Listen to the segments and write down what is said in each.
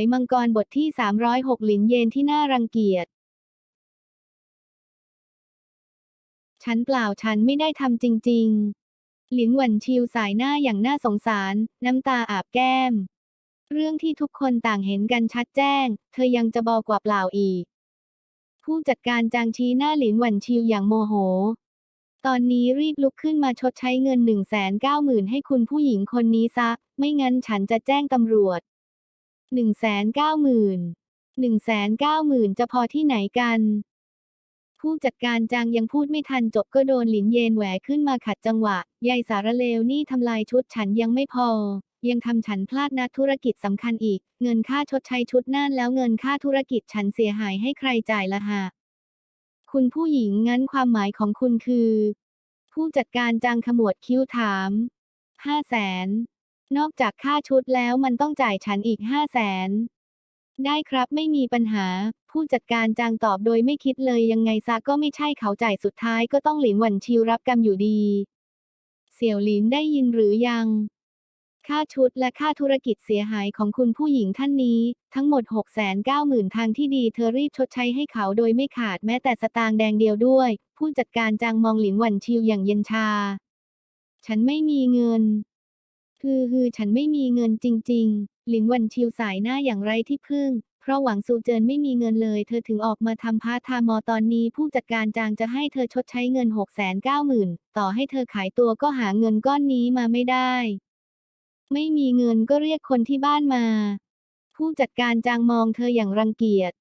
ยมังกรบทที่ 306 หลินเยนที่น่ารังเกียจ ฉันเปล่าฉันไม่ได้ทำจริง ๆ หลินหวันชิวสายหน้าอย่างน่าสงสาร น้ำตาอาบแก้ม เรื่องที่ทุกคนต่างเห็นกันชัดแจ้ง เธอยังจะบอกกว่าเปล่าอีก ผู้จัดการจางชี้หน้าหลินหวันชิวอย่างโมโห ตอนนี้รีบลุกขึ้นมาชดใช้เงิน190,000ให้คุณผู้หญิงคนนี้ซะ ไม่งั้นฉันจะแจ้งตำรวจ 190,000 190,000จะพอที่ไหนกัน ผู้จัดการจางยังพูดไม่ทันจบก็โดนหลินเยนแหวขึ้นมาขัดจังหวะ ยายสารเลวนี่ทำลายชุดฉันยังไม่พอ ยังทำฉันพลาดนัดธุรกิจสำคัญอีก เงินค่าชดใช้ชุดนั่นแล้วเงินค่าธุรกิจฉันเสียหายให้ใครจ่ายละฮะคุณผู้หญิงงั้นความหมายของคุณคือ ผู้จัดการจางขมวดคิ้วถามห้าแสน นอกจากค่าชุดแล้วมันต้องจ่ายฉันอีกห้าแสน ได้ครับไม่มีปัญหา ผู้จัดการจางตอบโดยไม่คิดเลยยังไงซะก็ไม่ใช่เขาจ่ายสุดท้ายก็ต้องหลินหวันชิวรับกรรมอยู่ดี เสี่ยวหลินได้ยินหรือยัง ค่าชุดและค่าธุรกิจเสียหายของคุณผู้หญิงท่านนี้ ทั้งหมด690,000ทางที่ดีเธอรีบชดใช้ให้เขาโดยไม่ขาดแม้แต่สตางค์แดงเดียวด้วย ผู้จัดการจางมองหลินหวันชิวอย่างเย็นชา ฉันไม่มีเงิน คือฮือฉันไม่มีเงินจริง ๆ หลินหวันชิวสายหน้าอย่างไรที่พึ่ง เพราะหวังซูเจินไม่มีเงินเลย เธอถึงออกมาทำพาร์ทไทม์มอตอนนี้ผู้จัดการจางจะให้เธอชดใช้เงิน 690,000 ต่อให้เธอขายตัวก็หาเงินก้อนนี้มาไม่ได้ ไม่มีเงินก็เรียกคนที่บ้านมา ผู้จัดการจางมองเธออย่างรังเกียจ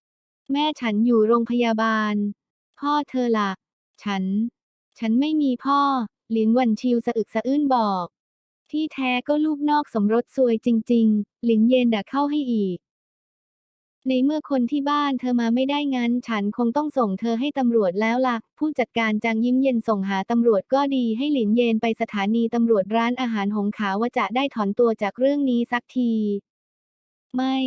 แม่ฉันอยู่โรงพยาบาล พ่อเธอล่ะ ฉัน ฉันไม่มีพ่อ หลินหวันชิวสะอึกสะอื้นบอก ที่แท้ก็ลูกนอกสมรสซวยจริง ๆ หลินเยนด่าเข้าให้อีก ในเมื่อคนที่บ้านเธอมาไม่ได้งั้น ฉันคงต้องส่งเธอให้ตำรวจแล้วล่ะ ผู้จัดการจางยิ้มเย็นส่งหาตำรวจก็ดีให้หลินเยนไปสถานีตำรวจร้านอาหารหงขาวว่าจะได้ถอนตัวจากเรื่องนี้สักที ไม่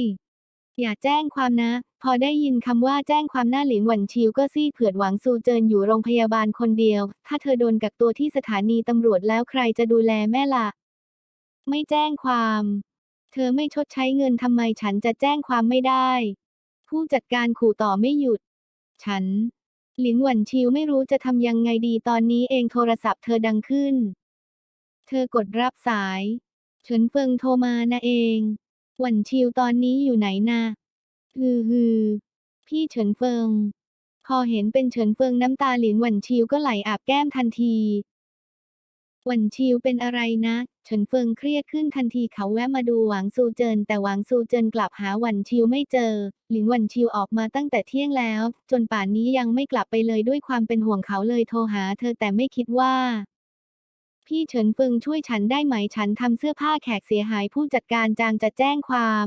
อย่าแจ้งความนะ พอได้ยินคำว่าแจ้งความหน้าหลินหวันชิวก็ซีดเผือดหวังซูเจินอยู่โรงพยาบาลคนเดียว ถ้าเธอโดนกักตัวที่สถานีตำรวจแล้วใครจะดูแลแม่ล่ะ ไม่แจ้งความ เธอไม่ชดใช้เงินทำไมฉันจะแจ้งความไม่ได้ ผู้จัดการขู่ต่อไม่หยุด ฉัน หลินหวันชิวไม่รู้จะทำยังไงดีตอนนี้เองโทรศัพท์เธอดังขึ้น เธอกดรับสาย เฉินเฟิงโทรมานะเอง หวันชิวตอนนี้อยู่ไหนนะฮือฮือพี่เฉินเฟิง พอเห็นเป็นเฉินเฟิงน้ำตาหลินหวันชิวก็ไหลอาบแก้มทันที หวันชิวเป็นอะไรนะเฉินเฟิงเครียดขึ้นทันทีเขาแวะมาดูหวางซูเจิน แต่หวางซูเจินกลับหาหวันชิวไม่เจอ หลินหวันชิวออกมาตั้งแต่เที่ยงแล้ว จนป่านนี้ยังไม่กลับไปเลยด้วยความเป็นห่วงเขาเลยโทรหาเธอแต่ไม่คิดว่า พี่เฉินเฟิงช่วยฉันได้ไหมฉันทำเสื้อผ้าแขกเสียหายผู้จัดการจางจะแจ้งความ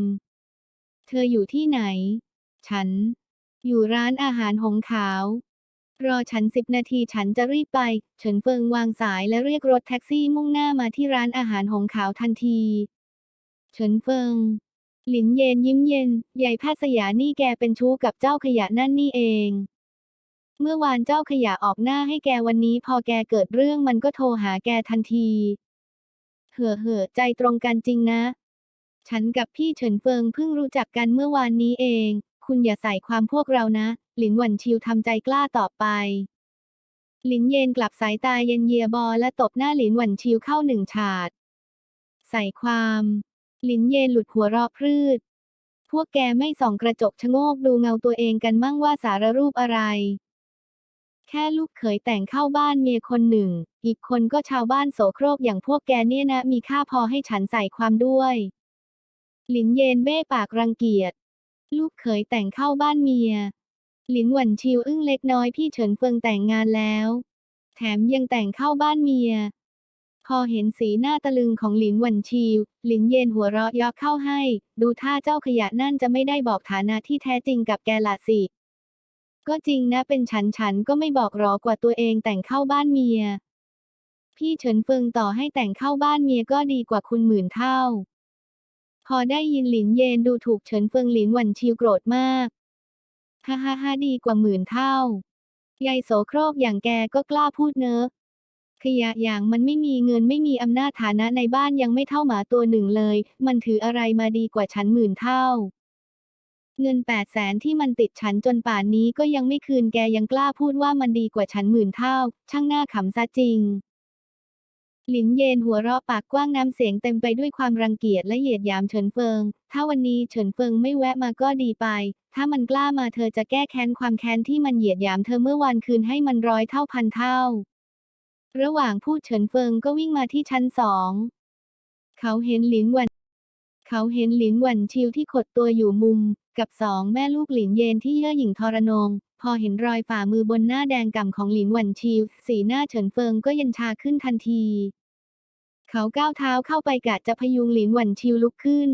เธออยู่ที่ไหน ฉัน อยู่ร้านอาหารหงขาว รอฉันสิบนาทีฉันจะรีบไป เฉินเฟิงวางสายและเรียกรถแท็กซี่มุ่งหน้ามาที่ร้านอาหารหงขาวทันที เฉินเฟิง หลินเย็นยิ้มเย็น ใหญ่แพทย์สยานี่แกเป็นชู้กับเจ้าขยะนั่นนี่เอง เมื่อวานเจ้าขยะออกหน้าให้แกวันนี้พอแกเกิดเรื่องมันก็โทรหาแกทันที เห่อเห่อใจตรงกันจริงนะ ฉันกับพี่เฉินเฟิงเพิ่งรู้จักกันเมื่อวานนี้เอง คุณอย่าใส่ความพวกเรานะ หลินหวันชิวทำใจกล้าตอบไป หลินเยนกลับสายตาเย็นเยียบอและตบหน้าหลินหวันชิวเข้าหนึ่งฉาด ใส่ความ หลินเยนหลุดหัวราะพรืด พวกแกไม่ส่องกระจกชะโงกดูเงาตัวเองกันมั่งว่าสารรูปอะไร แค่ลูกเขยแต่งเข้าบ้านเมียคนหนึ่ง อีกคนก็ชาวบ้านโสโครกอย่างพวกแกเนี่ยนะ มีค่าพอให้ฉันใส่ความด้วย หลินเยนเบ้ปากรังเกียจ ลูกเขยแต่งเข้าบ้านเมีย หลินหวันชิวอึ้งเล็กน้อยพี่เฉินเฟิงแต่งงานแล้ว แถมยังแต่งเข้าบ้านเมีย พอเห็นสีหน้าตะลึงของหลินหวันชิว หลินเย็นหัวเราะยอกเข้าให้ ดูท่าเจ้าขยะนั่นจะไม่ได้บอกฐานะที่แท้จริงกับแกละสิ ก็จริงนะเป็นฉันฉันก็ไม่บอกหรอกว่าตัวเองแต่งเข้าบ้านเมีย พี่เฉินเฟิงต่อให้แต่งเข้าบ้านเมียก็ดีกว่าคุณหมื่นเท่า พอได้ยินหลินเยนดูถูกเฉินเฟิงหลินหวันชิวโกรธมาก ฮ่าฮ่าฮ่าดีกว่าหมื่นเท่า ยายโสโครกอย่างแกก็กล้าพูดเนอะ ขยะอย่างมันไม่มีเงินไม่มีอำนาจฐานะในบ้านยังไม่เท่าหมาตัวหนึ่งเลย มันถืออะไรมาดีกว่าฉันหมื่นเท่า เงินแปดแสนที่มันติดฉันจนป่านนี้ก็ยังไม่คืนแกยังกล้าพูดว่ามันดีกว่าฉันหมื่นเท่า ช่างหน้าขำซะจริง หลินเยนหัวเราะปากกว้างน้ำเสียงเต็มไปด้วยความรังเกียจและเหยียดหยามเฉินเฟิง ถ้าวันนี้เฉินเฟิงไม่แวะมาก็ดีไป ถ้ามันกล้ามาเธอจะแก้แค้นความแค้นที่มันเหยียดหยามเธอเมื่อวานคืนให้มันร้อยเท่าพันเท่า ระหว่างพูดเฉินเฟิงก็วิ่งมาที่ชั้นสอง เขาเห็นหลินหวัน เขาเห็นหลินหวันชิวที่ขดตัวอยู่มุม กับสองแม่ลูกหลินเยนที่เย่อหยิ่งทรนง พอเห็นรอยฝ่ามือบนหน้าแดงก่ำของหลินหวันชิว สีหน้าเฉินเฟิงก็เย็นชาขึ้นทันที เขาก้าวเท้าเข้าไปกะจะพยุงหลินหวันชิวลุกขึ้น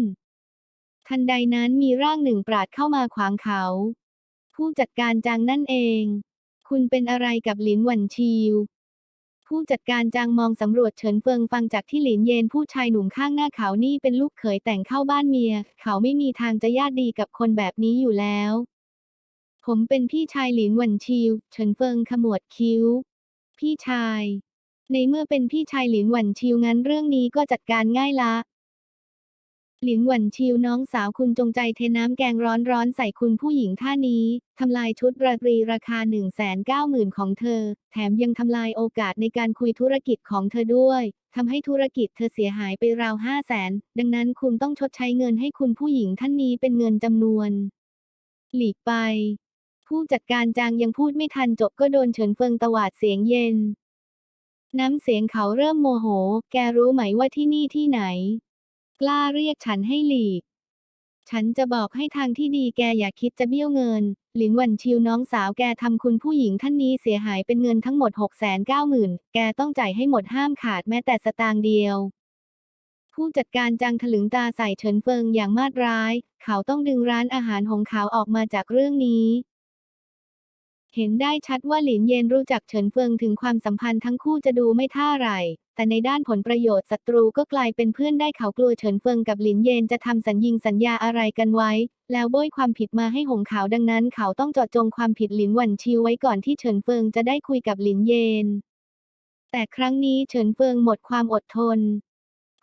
ทันใดนั้นมีร่างหนึ่งปราดเข้ามาขวางเขา ผู้จัดการจางนั่นเอง คุณเป็นอะไรกับหลินหวันชิว ผู้จัดการจางมองสำรวจเฉินเฟิงฟังจากที่หลินเยนผู้ชายหนุ่มข้างหน้าเขานี่เป็นลูกเขยแต่งเข้าบ้านเมีย เขาไม่มีทางจะญาติดีกับคนแบบนี้อยู่แล้ว ผมเป็นพี่ชายหลินหวันชิว เฉินเฟิงขมวดคิ้ว พี่ชาย ในเมื่อเป็นพี่ชายหลินหวันชิวงั้นเรื่องนี้ก็จัดการง่ายละ หลินหวันชิวน้องสาวคุณจงใจเทน้ำแกงร้อนๆใส่คุณผู้หญิงท่านี้ทำลายชุดราตรีราคา 1 9 0 0 0 0 ของเธอ แถมยังทำลายโอกาสในการคุยธุรกิจของเธอด้วยทำให้ธุรกิจเธอเสียหายไปราว5 0 0แสนดังนั้นคุณต้องชดใช้เงินให้คุณผู้หญิงท่านนี้เป็นเงินจำนวน หลีกไป ผู้จัดการจางยังพูดไม่ทันจบก็โดนเฉินเฟิงตวาดเสียงเย็น น้ำเสียงเขาเริ่มโมโห แกรู้ไหมว่าที่นี่ที่ไหน กล้าเรียกฉันให้หลีก ฉันจะบอกให้ทางที่ดีแกอย่าคิดจะเบี้ยวเงิน หลินหวันชิวน้องสาวแกทำคุณผู้หญิงท่านนี้เสียหายเป็นเงินทั้งหมด6 9 0 0 0 0แกต้องจ่ายให้หมดห้ามขาดแม้แต่สตางค์เดียวผู้จัดการจังถลึงตาใส่เฉินเฟิงอย่างมาดร้าย เขาต้องดึงร้านอาหารของเขาออกมาจากเรื่องนี้ เห็นได้ชัดว่าหลินเย็นรู้จักเฉินเฟิงถึงความสัมพันธ์ทั้งคู่จะดูไม่ท่าไหร่ แต่ในด้านผลประโยชน์ศัตรูก็กลายเป็นเพื่อนได้เขากลัวเฉินเฟิงกับหลินเย็นจะทำสัญญิงสัญญาอะไรกันไว้ แล้วโบยความผิดมาให้หงขาวดังนั้น เขาต้องเจาะจงความผิดหลินหวันชิวไว้ก่อนที่เฉินเฟิงจะได้คุยกับหลินเย็น แต่ครั้งนี้เฉินเฟิงหมดความอดทน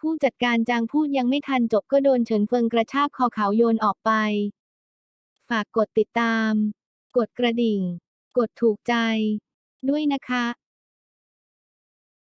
ผู้จัดการจางพูดยังไม่ทันจบก็โดนเฉินเฟิงกระชากคอเขาโยนออกไป ฝากกดติดตาม กดกระดิ่ง กดถูกใจ ด้วยนะคะ